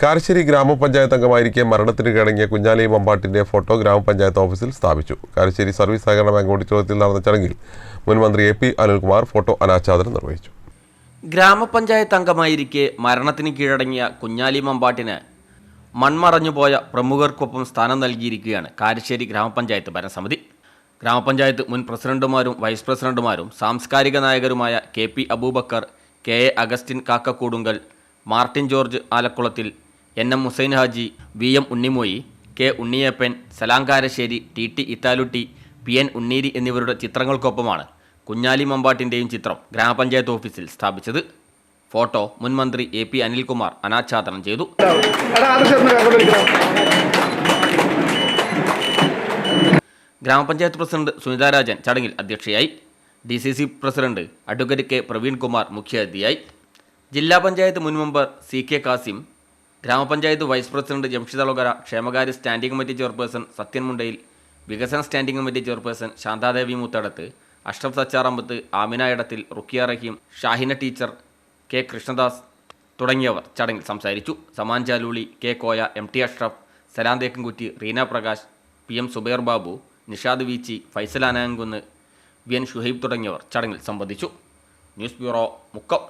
കാരശ്ശേരി ഗ്രാമപഞ്ചായത്ത് അംഗമായിരിക്കെ മരണത്തിന് കിടങ്ങിയ കുഞ്ഞാലി മമ്പാട്ടിന്റെ ഫോട്ടോ ഗ്രാമപഞ്ചായത്ത് ഓഫീസിൽ സ്ഥാപിച്ചു. കാരശ്ശേരി സർവീസ് സഹകരണ ബാങ്ക് ഓഡിറ്റോറിയത്തിൽ നടന്ന ചടങ്ങിൽ മുൻ മന്ത്രി എ പി അനിൽകുമാർ ഫോട്ടോ അനാച്ഛാദനം നിർവഹിച്ചു. ഗ്രാമപഞ്ചായത്ത് അംഗമായിരിക്കെ മരണത്തിന് കീഴടങ്ങിയ കുഞ്ഞാലി മമ്പാട്ടിന് മൺമറഞ്ഞുപോയ പ്രമുഖർക്കൊപ്പം സ്ഥാനം നൽകിയിരിക്കുകയാണ് കാരശ്ശേരി ഗ്രാമപഞ്ചായത്ത് ഭരണസമിതി. ഗ്രാമപഞ്ചായത്ത് മുൻ പ്രസിഡന്റുമാരും വൈസ് പ്രസിഡന്റുമാരും സാംസ്കാരിക നായകരുമായ K P Abubakar K A Augustine Kakkakkoodunkal Martin George Alakkulathil N M Hussain Haji V M Unnimoyi K Unniyappan Salankarassery T T Ithalutty P N Unneeri എന്നിവരുടെ ചിത്രങ്ങൾക്കൊപ്പമാണ് കുഞ്ഞാലി മമ്പാട്ടിന്റെയും ചിത്രം ഗ്രാമപഞ്ചായത്ത് ഓഫീസിൽ സ്ഥാപിച്ചത്. ഫോട്ടോ മുൻ മന്ത്രി എ പി അനിൽകുമാർ അനാച്ഛാദനം ചെയ്തു. ഗ്രാമപഞ്ചായത്ത് പ്രസിഡന്റ് സുനിതാ രാജൻ ചടങ്ങിൽ അധ്യക്ഷയായി. D C C president advocate K Praveenkumar മുഖ്യാതിഥിയായി. ജില്ലാ പഞ്ചായത്ത് മുൻ മെമ്പർ സി കെ കാസിം ഗ്രാമപഞ്ചായത്ത് വൈസ് പ്രസിഡന്റ് ജംഷിദ് അളോകര ക്ഷേമകാര്യ standing committee chairperson Sathyan Mundayil വികസന standing committee chairperson Shanthadevi Moothadath Ashraf Sacharampath Amina Edathil Rukkiya Rahim Shahina teacher K Krishnadas തുടങ്ങിയവർ ചടങ്ങിൽ സംസാരിച്ചു. Saman Chalooli K Koya M T Ashraf Salam Thekkankutti Reena Prakash P M Zubair Babu Nishad Veechi Faisal Anankunnu V N Shuhaib തുടങ്ങിയവർ ചടങ്ങിൽ സംബന്ധിച്ചു. News bureau Mukkam.